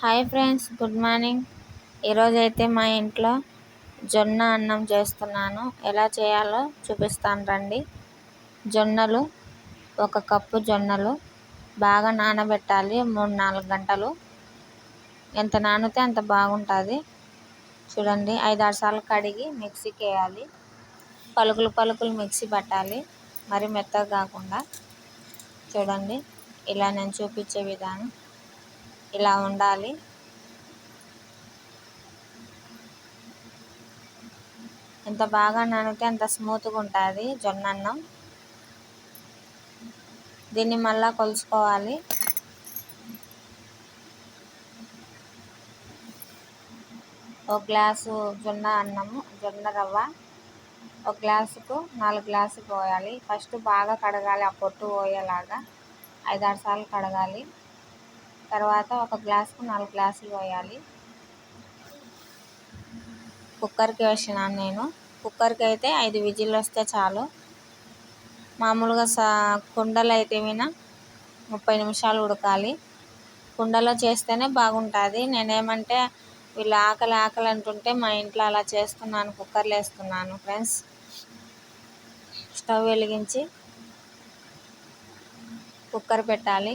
Hi friends good morning. ఈరోజు అయితే మా ఇంట్లో జొన్న అన్నం చేస్తున్నాను. ఎలా చేయాలో చూపిస్తాను రండి. జొన్నలు ఒక కప్పు జొన్నలు బాగా నానబెట్టాలి మూడు నాలుగు గంటలు. ఎంత నానితే అంత బాగుంటుంది. చూడండి ఐదు ఆరు సార్లు కడిగి మిక్సీకి వేయాలి పలుకులు పలుకులు మిక్సీ పట్టాలి మరి మెత్తగా కాకుండా. చూడండి ఇలా నేను చూపించే విధానం. ఇలా ఉండాలి. ఎంత బాగా నానితే అంత స్మూత్గా ఉంటుంది జొన్న అన్నం దీన్ని మళ్ళా కొలుచుకోవాలి. ఒక గ్లాసు జొన్న అన్నము జొన్న రవ్వ ఒక గ్లాసుకు నాలుగు గ్లాసు పోయాలి. ఫస్ట్ బాగా కడగాలి ఆ పొట్టు పోయేలాగా. ఐదారు సార్లు కడగాలి. తర్వాత ఒక గ్లాసుకు నాలుగు గ్లాసులు పోయాలి కుక్కర్కి వేసినాను నేను. కుక్కర్కి అయితే ఐదు విజిల్లు వస్తే చాలు. మామూలుగా సా కుండలు అయితే విన ముప్పై నిమిషాలు ఉడకాలి. కుండలో చేస్తేనే బాగుంటుంది. నేనేమంటే వీళ్ళు ఆకలి ఆకలి అంటుంటే మా ఇంట్లో అలా చేస్తున్నాను కుక్కర్లు వేస్తున్నాను ఫ్రెండ్స్. స్టవ్ వెలిగించి కుక్కర్ పెట్టాలి.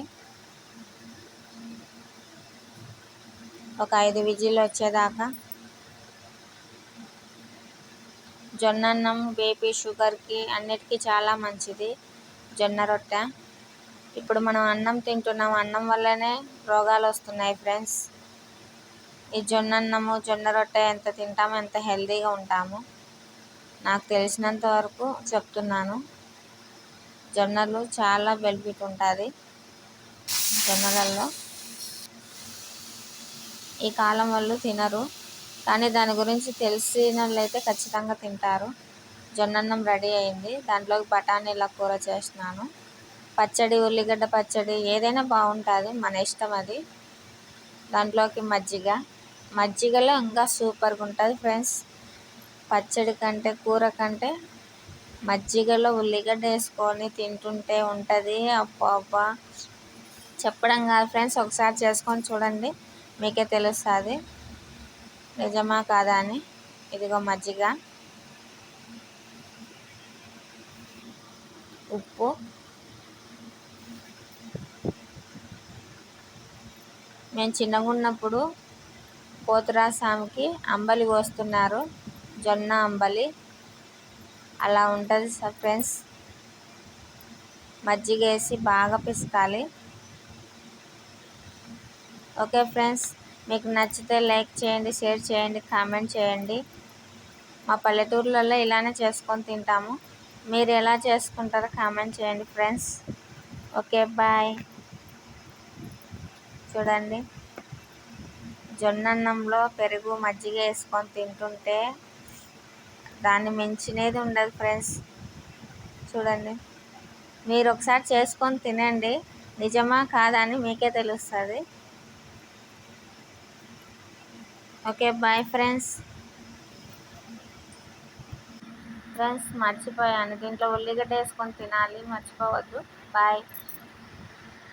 ఒక ఐదు విజిల్లు వచ్చేదాకా. జొన్న అన్నం బీపీ షుగర్కి అన్నిటికీ చాలా మంచిది జొన్న రొట్టె. ఇప్పుడు మనం అన్నం తింటున్నాం. అన్నం వల్లనే రోగాలు వస్తున్నాయి ఫ్రెండ్స్. ఈ జొన్న అన్నము జొన్న రొట్టె ఎంత తింటామో ఎంత హెల్తీగా ఉంటాము. నాకు తెలిసినంత వరకు చెప్తున్నాను. జొన్నలు చాలా బెనిఫిట్ ఉంటుంది జొన్నలలో. ఈ కాలం వాళ్ళు తినరు. కానీ దాని గురించి తెలిసిన వాళ్ళైతే ఖచ్చితంగా తింటారు. జొన్నన్నం రెడీ అయింది. దాంట్లోకి బఠానీల కూర చేసినాను పచ్చడి ఉల్లిగడ్డ పచ్చడి ఏదైనా బాగుంటుంది. మన ఇష్టం అది. దాంట్లోకి మజ్జిగ. మజ్జిగలో ఇంకా సూపర్గా ఉంటుంది ఫ్రెండ్స్. పచ్చడి కంటే కూర కంటే మజ్జిగలో ఉల్లిగడ్డ వేసుకొని తింటుంటే ఉంటుంది. అబ్బా అబ్బా చెప్పడం కాదు ఫ్రెండ్స్. ఒకసారి చేసుకొని చూడండి. మీకే తెలుస్తుంది. నిజమా కాదా అని. ఇదిగో మజ్జిగ. ఉప్పు. మేము చిన్నగా ఉన్నప్పుడు పోతురాస్వామికి అంబలి పోస్తున్నారు జొన్న అంబలి. అలా ఉంటుంది సార్ ఫ్రెండ్స్. మజ్జిగ వేసి బాగా పిసకాలి. ఓకే ఫ్రెండ్స్ మీకు నచ్చితే లైక్ చేయండి షేర్ చేయండి కామెంట్ చేయండి. మా పల్లెటూర్లలో ఇలానే చేసుకొని తింటాము. మీరు ఎలా చేసుకుంటారో కామెంట్ చేయండి ఫ్రెండ్స్. Okay bye. చూడండి. జొన్నన్నంలో పెరుగు మజ్జిగ వేసుకొని తింటుంటే దాన్ని మించినది ఉండదు ఫ్రెండ్స్. చూడండి. మీరు ఒకసారి చేసుకొని తినండి. నిజమా కాదని మీకే తెలుస్తుంది. ఓకే బాయ్ ఫ్రెండ్స్ ఫ్రెండ్స్ మర్చిపోయాను. దీంట్లో ఉల్లిగడ్డ వేసుకొని తినాలి మర్చిపోవద్దు. బాయ్